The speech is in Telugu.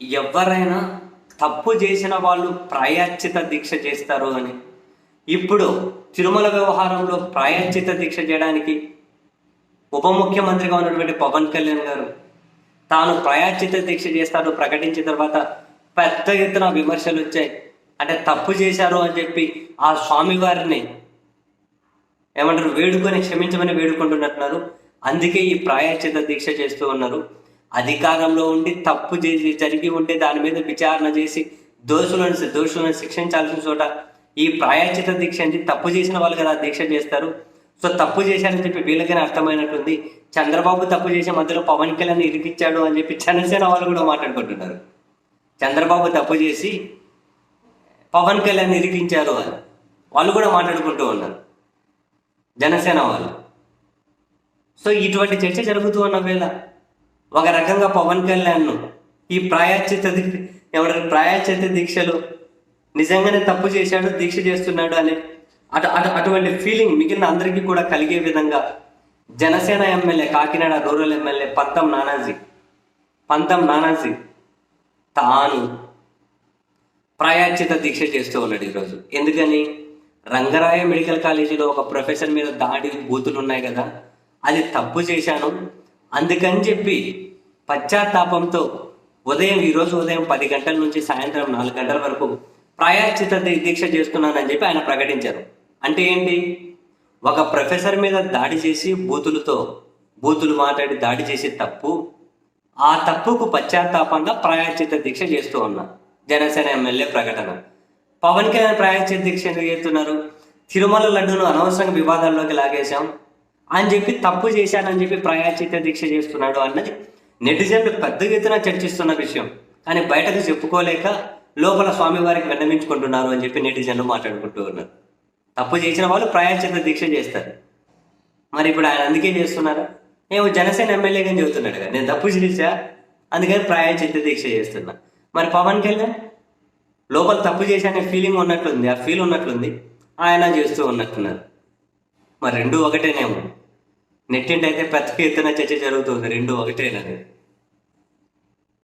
ఎవరైనా తప్పు చేసిన వాళ్ళు ప్రాయశ్చిత దీక్ష చేస్తారు అని. ఇప్పుడు తిరుమల వ్యవహారంలో ప్రాయశ్చిత దీక్ష చేయడానికి ఉప ముఖ్యమంత్రిగా ఉన్నటువంటి పవన్ కళ్యాణ్ గారు తాను ప్రాయశ్చిత దీక్ష చేస్తాడు ప్రకటించిన తర్వాత పెద్ద ఎత్తున విమర్శలు వచ్చాయి. అంటే తప్పు చేశారు అని చెప్పి ఆ స్వామివారిని ఏమంటారు వేడుకొని క్షమించమని వేడుకుంటున్నట్టున్నారు. అందుకే ఈ ప్రాయశ్చిత దీక్ష చేస్తూ ఉన్నారు. అధికారంలో ఉండి తప్పు చేసి జరిగి ఉంటే దాని మీద విచారణ చేసి దోషులను దోషులను శిక్షించాల్సిన చోట ఈ ప్రాయశ్చిత దీక్ష అంటే తప్పు చేసిన వాళ్ళు కదా దీక్ష చేస్తారు. సో తప్పు చేశారని చెప్పి వీళ్ళకైనా అర్థమైనట్టుంది. చంద్రబాబు తప్పు చేసే మధ్యలో పవన్ కళ్యాణ్ ఇరికిచ్చాడు అని చెప్పి జనసేన వాళ్ళు కూడా మాట్లాడుకుంటున్నారు. చంద్రబాబు తప్పు చేసి పవన్ కళ్యాణ్ ఇరికించారు అని వాళ్ళు కూడా మాట్లాడుకుంటూ ఉన్నారు. జనసేన వాళ్ళు. సో ఇటువంటి చర్చ జరుగుతూ ఉన్న వేళ ఒక రకంగా పవన్ కళ్యాణ్ను ఈ ప్రాయశ్చిత దీ- ఎవరి ప్రాయశ్చిత దీక్షలు నిజంగానే తప్పు చేశాడు దీక్ష చేస్తున్నాడు అనే అటు అటు అటువంటి ఫీలింగ్ మిగిలిన అందరికీ కూడా కలిగే విధంగా Janasena MLA Kakinada rural MLA Pantham Nanaji Pantham Nanaji తాను ప్రాయాచిత దీక్ష చేస్తూ ఉన్నాడు ఈరోజు. ఎందుకని? రంగరాయ మెడికల్ కాలేజీలో ఒక ప్రొఫెసర్ మీద దాడి బూతులు ఉన్నాయి కదా అది తప్పు చేశాను. అందుకని చెప్పి పశ్చాత్తాపంతో ఉదయం ఈరోజు ఉదయం పది గంటల నుంచి సాయంత్రం నాలుగు గంటల వరకు ప్రాయశ్చిత దీక్ష చేస్తున్నానని చెప్పి ఆయన ప్రకటించారు. అంటే ఏంటి? ఒక ప్రొఫెసర్ మీద దాడి చేసి బూతులతో బూతులు మాట్లాడి దాడి చేసి తప్పు ఆ తప్పుకు పశ్చాత్తాపంగా ప్రాయశ్చిత దీక్ష చేస్తూ ఉన్నా జనసేన ఎమ్మెల్యే ప్రకటన. పవన్ కళ్యాణ్ ప్రాయశ్చిత దీక్ష ఎందుకు చేస్తున్నారు? తిరుమల లడ్డును అనవసరంగా వివాదాల్లోకి లాగేశాం. అని చెప్పి తప్పు చేశానని చెప్పి ప్రయాచిత దీక్ష చేస్తున్నాడు అన్నది నెటిజన్లు పెద్ద ఎత్తున చర్చిస్తున్న విషయం. కానీ బయటకు చెప్పుకోలేక లోపల స్వామివారికి విన్నవించుకుంటున్నారు అని చెప్పి నెటిజన్లు మాట్లాడుకుంటూ ఉన్నారు. తప్పు చేసిన వాళ్ళు ప్రయాచిత దీక్ష చేస్తారు. మరి ఇప్పుడు ఆయన అందుకే చేస్తున్నారా? ఏమో జనసేన ఎమ్మెల్యేగా చెబుతున్నాడు కదా నేను తప్పు చేశా? అందుకని ప్రాయచిత్త దీక్ష చేస్తున్నా. మరి పవన్ కళ్యాణ్? లోపల తప్పు చేశానే ఫీలింగ్ ఉన్నట్లుంది ఆ ఫీల్ ఉన్నట్లుంది. ఆయన చేస్తూ ఉన్నట్టున్నారు. మరి రెండు ఒకటేనేమో. నెట్టింటి అయితే పెద్ద ఎత్తున చర్చ జరుగుతుంది. రెండు ఒకటేనని